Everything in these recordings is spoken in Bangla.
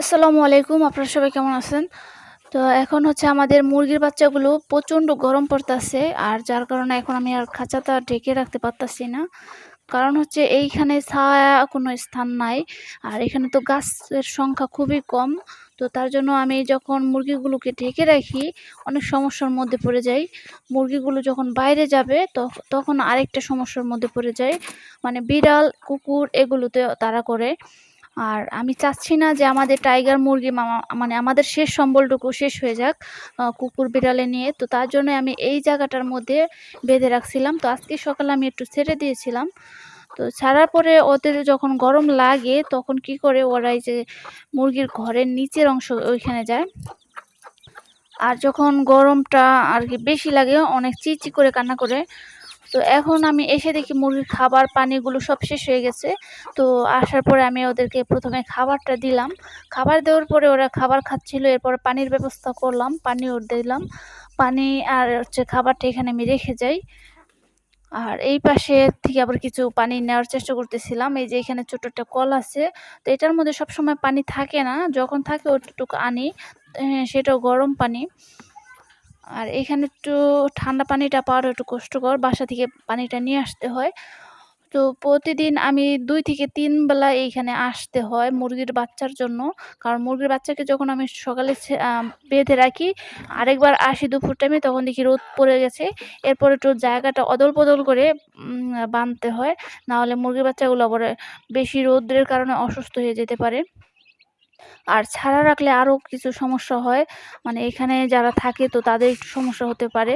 আসসালামু আলাইকুম, আপনারা সবাই কেমন আছেন? তো এখন হচ্ছে আমাদের মুরগির বাচ্চাগুলো প্রচণ্ড গরম পড়তেছে, আর যার কারণে এখন আমি আর খাঁচাটা ঢেকে রাখতে পারতাছি না। কারণ হচ্ছে এইখানে ছায়া কোনো স্থান নাই, আর এখানে তো গাছের সংখ্যা খুবই কম। তো তার জন্য আমি যখন মুরগিগুলোকে ঢেকে রাখি, অনেক সমস্যার মধ্যে পড়ে যাই। মুরগিগুলো যখন বাইরে যাবে তখন আরেকটা সমস্যার মধ্যে পড়ে যায়। মানে বিড়াল, কুকুর এগুলোতে তারা করে। আর আমি চাচ্ছি না যে আমাদের টাইগার মুরগি মামা মানে আমাদের শেষ সম্বলটুকু শেষ হয়ে যাক কুকুর বিড়ালে নিয়ে। তো তার জন্য আমি এই জায়গাটার মধ্যে বেঁধে রাখছিলাম। তো আজকে সকালে আমি একটু ছেড়ে দিয়েছিলাম। তো ছাড়ার পরে ওদের যখন গরম লাগে, তখন কি করে ওরা এই যে মুরগির ঘরের নিচের অংশ ওইখানে যায়। আর যখন গরমটা আর কি বেশি লাগে, অনেক চিচি করে কান্না করে তো এখন আমি এসে দেখি মুরগির খাবার পানিগুলো সব শেষ হয়ে গেছে। তো আসার পরে আমি ওদেরকে প্রথমে খাবারটা দিলাম। খাবার দেওয়ার পরে ওরা খাবার খাচ্ছিল এরপর পানির ব্যবস্থা করলাম পানিও দিলাম। পানি আর হচ্ছে খাবারটা এখানে আমি রেখে যাই। আর এই পাশে থেকে আবার কিছু পানি নেওয়ার চেষ্টা করতেছিলাম। এই যে এখানে ছোট একটা কল আছে তো এটার মধ্যে সব সময় পানি থাকে না। যখন থাকে ওটুকু আনি হ্যাঁ, সেটাও গরম পানি। আর এখানে একটু ঠান্ডা পানিটা পাওয়ার একটু কষ্টকর, বাসা থেকে পানিটা নিয়ে আসতে হয়। তো প্রতিদিন আমি দুই থেকে তিন বেলা এইখানে আসতে হয় মুরগির বাচ্চার জন্য। কারণ মুরগির বাচ্চাকে যখন আমি সকালে বেঁধে রাখি, আরেকবার আসি দুপুর টাইমে তখন দেখি রোদ পড়ে গেছে। এরপর একটু জায়গাটা অদল বদল করে বাঁধতে হয়। নাহলে মুরগির বাচ্চাগুলো আবার বেশি রোদ্রের কারণে অসুস্থ হয়ে যেতে পারে। আর ছাড়া রাখলে আরও কিছু সমস্যা হয়। মানে এখানে যারা থাকে তো তাদের একটু সমস্যা হতে পারে।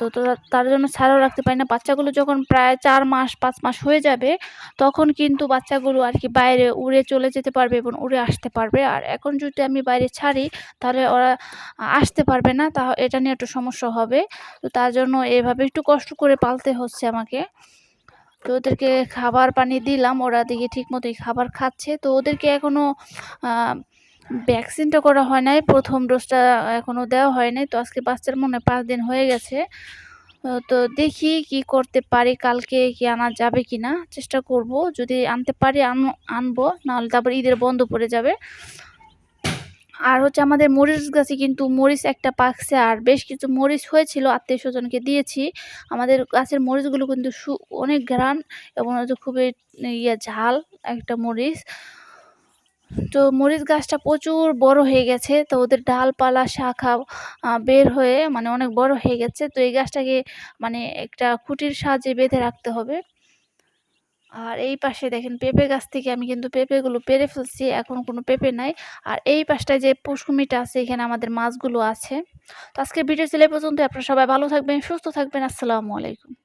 তো তার জন্য ছাড়াও রাখতে পারি না। বাচ্চাগুলো যখন প্রায় চার মাস, পাঁচ মাস হয়ে যাবে, তখন কিন্তু বাচ্চাগুলো আর কি বাইরে উড়ে চলে যেতে পারবে এবং উড়ে আসতে পারবে। আর এখন যদি আমি বাইরে ছাড়ি, তাহলে ওরা আসতে পারবে না। তা এটা নিয়ে একটু সমস্যা হবে। তো তার জন্য এভাবে একটু কষ্ট করে পালতে হচ্ছে আমাকে। তো ওদেরকে খাবার পানি দিলাম, ওরা দেখি ঠিক মতোই খাবার খাচ্ছে। তো ওদেরকে এখনও ভ্যাকসিনটা করা হয় নাই, প্রথম ডোজটা এখনও দেওয়া হয় নাই। তো আজকে বাচ্চার মনে পাঁচ দিন হয়ে গেছে। তো দেখি কি করতে পারি, কালকে কি আনা যাবে কি না চেষ্টা করব। যদি আনতে পারি আনব, নাহলে তারপর ঈদের বন্ধ পড়ে যাবে। আর হচ্ছে আমাদের মরিচ গাছে কিন্তু মরিচ একটা পাকছে, আর বেশ কিছু মরিচ হয়েছিল, আত্মীয় স্বজনকে দিয়েছি। আমাদের গাছের মরিচগুলো কিন্তু অনেক ঘ্রাণ এবং হচ্ছে খুবই ইয়ে ঝাল একটা মরিচ। তো মরিচ গাছটা প্রচুর বড় হয়ে গেছে, তো ওদের ডালপালা, শাখা বের হয়ে মানে অনেক বড় হয়ে গেছে। তো এই গাছটাকে মানে একটা খুঁটির সাহায্যে বেঁধে রাখতে হবে। আর এই পাশে দেখেন পেঁপে গাছ থেকে আমি কিন্তু পেঁপেগুলো পেরে ফেলছি, এখন কোনো পেঁপে নাই। আর এই পাশটায় যে পুষ্কুমিটা আছে, এখানে আমাদের মাছগুলো আছে। তো আজকে ভিডিও ছিল পর্যন্ত আপনারা সবাই ভালো থাকবেন, সুস্থ থাকবেন, আসসালামু আলাইকুম।